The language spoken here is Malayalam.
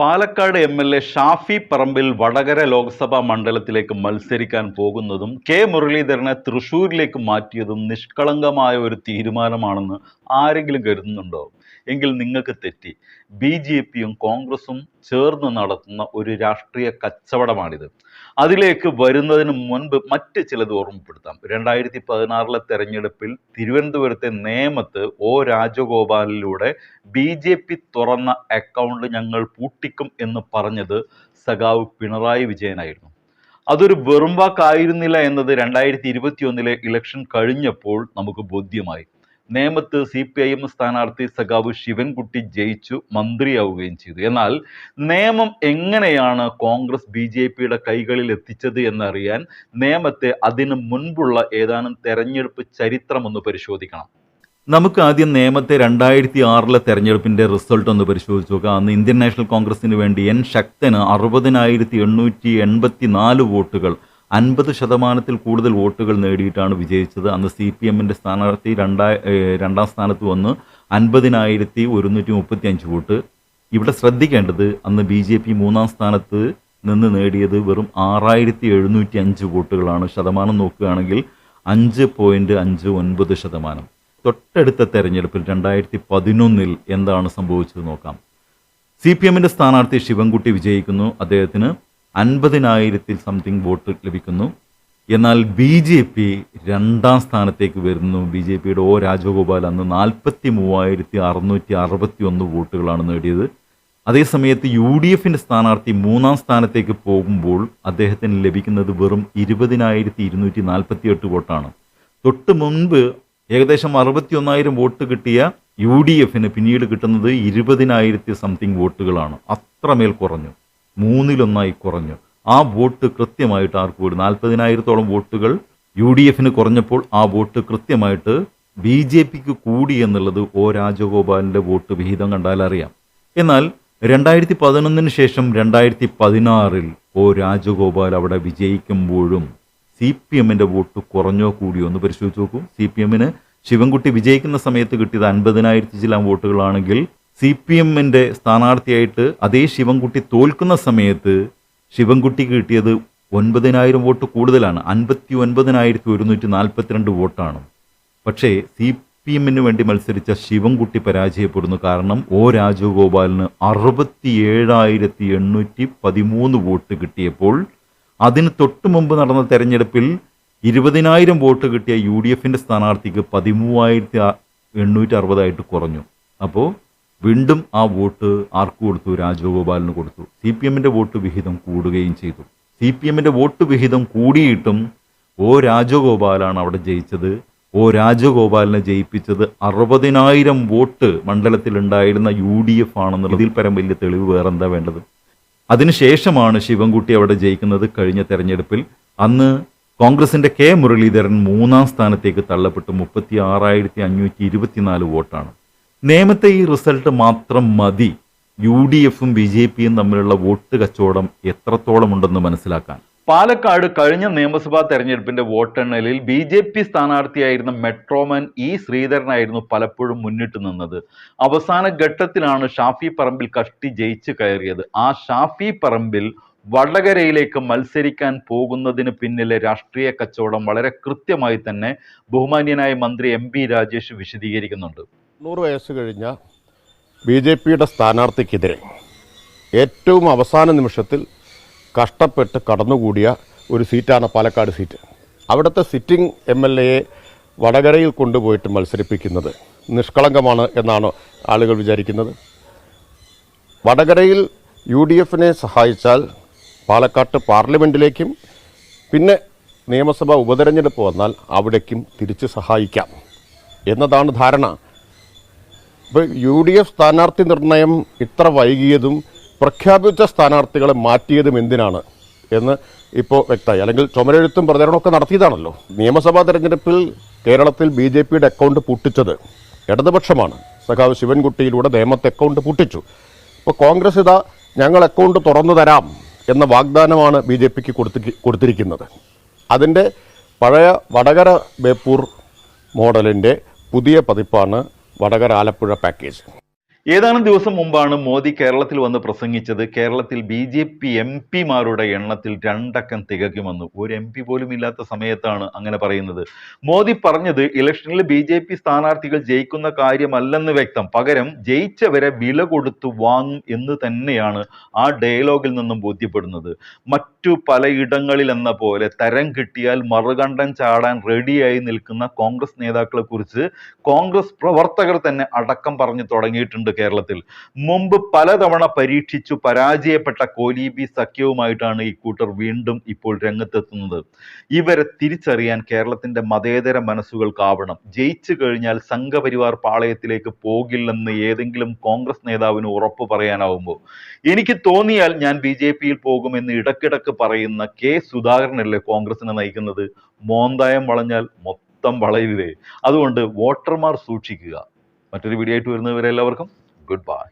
Palakkad M L A Shafi Parambil Vadakara Lok Sabha മണ്ഡലത്തിലേക്ക് മത്സരിക്കാൻ പോകുന്നതും കെ മുരളീധരനെ തൃശൂരിലേക്ക് മാറ്റിയതും നിഷ്കളങ്കമായ ഒരു തീരുമാനമാണെന്ന് ആരെങ്കിലും കരുതുന്നുണ്ടോ? എങ്കിൽ നിങ്ങൾക്ക് തെറ്റി. ബി ജെ പിയും കോൺഗ്രസും ചേർന്ന് നടത്തുന്ന ഒരു രാഷ്ട്രീയ കച്ചവടമാണിത്. അതിലേക്ക് വരുന്നതിന് മുൻപ് മറ്റ് ചിലത് ഓർമ്മപ്പെടുത്താം. രണ്ടായിരത്തി പതിനാറിലെ തെരഞ്ഞെടുപ്പിൽ തിരുവനന്തപുരത്തെ നേമത്ത് ഒ രാജഗോപാലിലൂടെ ബി ജെ പി തുറന്ന അക്കൗണ്ട് ഞങ്ങൾ പൂട്ടിക്കും എന്ന് പറഞ്ഞത് സഖാവ് പിണറായി വിജയനായിരുന്നു. അതൊരു വെറും വാക്കായിരുന്നില്ല എന്നത് രണ്ടായിരത്തി ഇരുപത്തിയൊന്നിലെ ഇലക്ഷൻ കഴിഞ്ഞപ്പോൾ നമുക്ക് ബോധ്യമായി. നേമത്ത് സി പി ഐ എം സ്ഥാനാർത്ഥി സഖാവ് ശിവൻകുട്ടി ജയിച്ചു മന്ത്രിയാവുകയും ചെയ്തു. എന്നാൽ നേമം എങ്ങനെയാണ് കോൺഗ്രസ് ബി ജെ പിയുടെ കൈകളിൽ എത്തിച്ചത് എന്നറിയാൻ നേമത്തെ അതിനു മുൻപുള്ള ഏതാനും തെരഞ്ഞെടുപ്പ് ചരിത്രം ഒന്ന് പരിശോധിക്കണം. നമുക്ക് ആദ്യം നേമത്തെ രണ്ടായിരത്തി ആറിലെ തെരഞ്ഞെടുപ്പിന്റെ റിസൾട്ട് ഒന്ന് പരിശോധിച്ച് നോക്കാം. അന്ന് ഇന്ത്യൻ നാഷണൽ കോൺഗ്രസിന് വേണ്ടി എൻ ശക്തന് അറുപതിനായിരത്തി എണ്ണൂറ്റി എൺപത്തി നാല് വോട്ടുകൾ അൻപത് ശതമാനത്തിൽ കൂടുതൽ വോട്ടുകൾ നേടിയിട്ടാണ് വിജയിച്ചത്. അന്ന് സി പി എമ്മിന്റെ സ്ഥാനാർത്ഥി രണ്ടാ രണ്ടാം സ്ഥാനത്ത് വന്ന് അൻപതിനായിരത്തി ഒരുന്നൂറ്റി മുപ്പത്തി അഞ്ച് വോട്ട്. ഇവിടെ ശ്രദ്ധിക്കേണ്ടത് അന്ന് ബി ജെ പി മൂന്നാം സ്ഥാനത്ത് നിന്ന് നേടിയത് വെറും ആറായിരത്തി എഴുന്നൂറ്റി അഞ്ച് വോട്ടുകളാണ്. ശതമാനം നോക്കുകയാണെങ്കിൽ അഞ്ച് പോയിന്റ് അഞ്ച് ഒൻപത് ശതമാനം. തൊട്ടടുത്ത തെരഞ്ഞെടുപ്പിൽ രണ്ടായിരത്തി പതിനൊന്നിൽ എന്താണ് സംഭവിച്ചത് നോക്കാം. സി പി എമ്മിന്റെ സ്ഥാനാർത്ഥി ശിവൻകുട്ടി വിജയിക്കുന്നു. അദ്ദേഹത്തിന് അൻപതിനായിരത്തിൽ സംതിങ് വോട്ട് ലഭിക്കുന്നു. എന്നാൽ ബി ജെ പി രണ്ടാം സ്ഥാനത്തേക്ക് വരുന്നു. ബി ജെ പിയുടെ ഒ രാജഗോപാൽ അന്ന് നാൽപ്പത്തി മൂവായിരത്തി അറുന്നൂറ്റി അറുപത്തി ഒന്ന് വോട്ടുകളാണ് നേടിയത്. അതേസമയത്ത് യു ഡി എഫിന്റെ സ്ഥാനാർത്ഥി മൂന്നാം സ്ഥാനത്തേക്ക് പോകുമ്പോൾ അദ്ദേഹത്തിന് ലഭിക്കുന്നത് വെറും ഇരുപതിനായിരത്തി ഇരുന്നൂറ്റി നാൽപ്പത്തി എട്ട് വോട്ടാണ്. തൊട്ട് മുൻപ് ഏകദേശം അറുപത്തി ഒന്നായിരം വോട്ട് കിട്ടിയ യു ഡി എഫിന് പിന്നീട് കിട്ടുന്നത് ഇരുപതിനായിരത്തി സംതിങ് വോട്ടുകളാണ്. അത്രമേൽ കുറഞ്ഞു. മൂന്നിലൊന്നായി കുറഞ്ഞു. ആ വോട്ട് കൃത്യമായിട്ട് ആർക്ക് കൂടി നാൽപ്പതിനായിരത്തോളം വോട്ടുകൾ യു ഡി എഫിന് കുറഞ്ഞപ്പോൾ ആ വോട്ട് കൃത്യമായിട്ട് ബി ജെ പിക്ക് കൂടി എന്നുള്ളത് ഒ രാജഗോപാലിന്റെ വോട്ട് വിഹിതം കണ്ടാൽ അറിയാം. എന്നാൽ രണ്ടായിരത്തി പതിനൊന്നിന് ശേഷം രണ്ടായിരത്തി പതിനാറിൽ ഒ രാജഗോപാൽ അവിടെ വിജയിക്കുമ്പോഴും സി പി എമ്മിന്റെ വോട്ട് കുറഞ്ഞോ കൂടിയോ ഒന്ന് പരിശോധിച്ച് നോക്കൂ. സി പി എമ്മിന് ശിവൻകുട്ടി വിജയിക്കുന്ന സമയത്ത് കിട്ടിയത് അൻപതിനായിരത്തി ചില വോട്ടുകളാണെങ്കിൽ സി പി എമ്മിന്റെ സ്ഥാനാർത്ഥിയായിട്ട് അതേ ശിവൻകുട്ടി തോൽക്കുന്ന സമയത്ത് ശിവൻകുട്ടി കിട്ടിയത് ഒൻപതിനായിരം വോട്ട് കൂടുതലാണ്. അൻപത്തി ഒൻപതിനായിരത്തി ഒരുന്നൂറ്റി നാൽപ്പത്തിരണ്ട് വോട്ടാണ്. പക്ഷേ സി പി എമ്മിന് വേണ്ടി മത്സരിച്ച ശിവൻകുട്ടി പരാജയപ്പെടുന്നു. കാരണം ഒ രാജഗോപാലിന് അറുപത്തി ഏഴായിരത്തി എണ്ണൂറ്റി പതിമൂന്ന് വോട്ട് കിട്ടിയപ്പോൾ അതിന് തൊട്ടു മുമ്പ് നടന്ന തെരഞ്ഞെടുപ്പിൽ ഇരുപതിനായിരം വോട്ട് കിട്ടിയ യു ഡി എഫിന്റെ സ്ഥാനാർത്ഥിക്ക് പതിമൂവായിരത്തി എണ്ണൂറ്റി അറുപതായിട്ട് കുറഞ്ഞു. അപ്പോൾ വീണ്ടും ആ വോട്ട് ആർക്കു കൊടുത്തു? രാജഗോപാലിന് കൊടുത്തു. സി പി എമ്മിന്റെ വോട്ട് വിഹിതം കൂടുകയും ചെയ്തു. സി പി എമ്മിന്റെ വോട്ട് വിഹിതം കൂടിയിട്ടും ഓ രാജഗോപാലാണ് അവിടെ ജയിച്ചത്. ഓ രാജഗോപാലിനെ ജയിപ്പിച്ചത് അറുപതിനായിരം വോട്ട് മണ്ഡലത്തിലുണ്ടായിരുന്ന യു ഡി എഫ് ആണെന്നുള്ളതിൽ പരം വലിയ തെളിവ് വേറെന്താ വേണ്ടത്? അതിനുശേഷമാണ് ശിവൻകുട്ടി അവിടെ ജയിക്കുന്നത് കഴിഞ്ഞ തെരഞ്ഞെടുപ്പിൽ. അന്ന് കോൺഗ്രസിന്റെ കെ മുരളീധരൻ മൂന്നാം സ്ഥാനത്തേക്ക് തള്ളപ്പെട്ട്. മുപ്പത്തി ആറായിരത്തി അഞ്ഞൂറ്റി ഇരുപത്തിനാല് വോട്ടാണ്. നേമത്തെ ഈ റിസൾട്ട് മാത്രം മതി. യു ഡി എഫും ബി ജെ പിയും തമ്മിലുള്ള വോട്ട് കച്ചവടം എത്രത്തോളം ഉണ്ടെന്ന് മനസ്സിലാക്കാൻ. പാലക്കാട് കഴിഞ്ഞ നിയമസഭാ തെരഞ്ഞെടുപ്പിന്റെ വോട്ടെണ്ണലിൽ ബി ജെ പി സ്ഥാനാർത്ഥിയായിരുന്ന മെട്രോമാൻ ഇ ശ്രീധരനായിരുന്നു പലപ്പോഴും മുന്നിട്ട് നിന്നത്. അവസാന ഘട്ടത്തിലാണ് ഷാഫി പറമ്പിൽ കഷ്ടി ജയിച്ച് കയറിയത്. ആ ഷാഫി പറമ്പിൽ വടകരയിലേക്ക് മത്സരിക്കാൻ പോകുന്നതിന് പിന്നിലെ രാഷ്ട്രീയ കച്ചവടം വളരെ കൃത്യമായി തന്നെ ബഹുമാന്യനായ മന്ത്രി എം രാജേഷ് വിശദീകരിക്കുന്നുണ്ട്. തൊണ്ണൂറ് വയസ്സ് കഴിഞ്ഞ ബി ജെ പിയുടെ സ്ഥാനാർത്ഥിക്കെതിരെ ഏറ്റവും അവസാന നിമിഷത്തിൽ കഷ്ടപ്പെട്ട് കടന്നുകൂടിയ ഒരു സീറ്റാണ് പാലക്കാട് സീറ്റ്. അവിടുത്തെ സിറ്റിംഗ് എം എൽ എയെ വടകരയിൽ കൊണ്ടുപോയിട്ട് മത്സരിപ്പിക്കുന്നത് നിഷ്കളങ്കമാണ് എന്നാണ് ആളുകൾ വിചാരിക്കുന്നത്. വടകരയിൽ യു ഡി എഫിനെ സഹായിച്ചാൽ പാലക്കാട്ട് പാർലമെന്റിലേക്കും പിന്നെ നിയമസഭാ ഉപതെരഞ്ഞെടുപ്പ് വന്നാൽ അവിടേക്കും തിരിച്ച് സഹായിക്കാം എന്നതാണ് ധാരണ. ഇപ്പോൾ യു ഡി എഫ് സ്ഥാനാർത്ഥി നിർണയം ഇത്ര വൈകിയതും പ്രഖ്യാപിച്ച സ്ഥാനാർത്ഥികളെ മാറ്റിയതും എന്തിനാണ് എന്ന് ഇപ്പോൾ വ്യക്തമായി. അല്ലെങ്കിൽ ചുമരെഴുത്തും പ്രചരണമൊക്കെ നടത്തിയതാണല്ലോ. നിയമസഭാ തെരഞ്ഞെടുപ്പിൽ കേരളത്തിൽ ബി ജെ പിയുടെ അക്കൗണ്ട് പൂട്ടിച്ചത് ഇടതുപക്ഷമാണ്. സഖാവ് ശിവൻകുട്ടിയിലൂടെ നേമത്തെ അക്കൗണ്ട് പൂട്ടിച്ചു. ഇപ്പോൾ കോൺഗ്രസ് ഇതാ ഞങ്ങൾ അക്കൗണ്ട് തുറന്നു തരാം എന്ന വാഗ്ദാനമാണ് ബി ജെ പിക്ക് കൊടുത്തി കൊടുത്തിരിക്കുന്നത്. അതിന്റെ പഴയ വടകര ബേപ്പൂർ മോഡലിന്റെ പുതിയ പതിപ്പാണ് വടകര ആലപ്പുഴ പാക്കേജ് ഏതാനും ദിവസം മുമ്പാണ് മോദി കേരളത്തിൽ വന്ന് പ്രസംഗിച്ചത് കേരളത്തിൽ ബി ജെ പി എം പിമാരുടെ എണ്ണത്തിൽ രണ്ടക്കം തികയ്ക്കുമെന്ന്. ഒരു എം പി പോലും ഇല്ലാത്ത സമയത്താണ് അങ്ങനെ പറയുന്നത്. മോദി പറഞ്ഞത് ഇലക്ഷനിൽ ബി ജെ പി സ്ഥാനാർത്ഥികൾ ജയിക്കുന്ന കാര്യമല്ലെന്ന് വ്യക്തം. പകരം ജയിച്ചവരെ വില കൊടുത്തു വാങ്ങും എന്ന് തന്നെയാണ് ആ ഡയലോഗിൽ നിന്നും ബോധ്യപ്പെടുന്നത്. മറ്റു പലയിടങ്ങളിൽ എന്ന പോലെ തരം കിട്ടിയാൽ മറുകണ്ഠം ചാടാൻ റെഡിയായി നിൽക്കുന്ന കോൺഗ്രസ് നേതാക്കളെ കുറിച്ച് കോൺഗ്രസ് പ്രവർത്തകർ തന്നെ അടക്കം പറഞ്ഞു തുടങ്ങിയിട്ടുണ്ട്. കേരളത്തിൽ. മുമ്പ് പലതവണ പരീക്ഷിച്ചു പരാജയപ്പെട്ട കോലീബി സഖ്യവുമായിട്ടാണ് ഈ കൂട്ടർ വീണ്ടും ഇപ്പോൾ രംഗത്തെത്തുന്നത്. ഇവരെ തിരിച്ചറിയാൻ കേരളത്തിന്റെ മതേതര മനസ്സുകൾക്കാവണം ജയിച്ചു കഴിഞ്ഞാൽ സംഘപരിവാർ പാളയത്തിലേക്ക് പോകില്ലെന്ന് ഏതെങ്കിലും കോൺഗ്രസ് നേതാവിന് ഉറപ്പ് പറയാനാവുമ്പോൾ. എനിക്ക് തോന്നിയാൽ ഞാൻ ബി ജെ പിയിൽ പോകുമെന്ന് ഇടക്കിടക്ക് പറയുന്ന കെ സുധാകരനല്ലേ കോൺഗ്രസിനെ നയിക്കുന്നത്? മോന്തായം വളഞ്ഞാൽ മൊത്തം വളയില്ലേ അതുകൊണ്ട് വോട്ടർമാർ സൂക്ഷിക്കുക. മറ്റൊരു വീഡിയോ ആയിട്ട് വരുന്നവരെ Goodbye.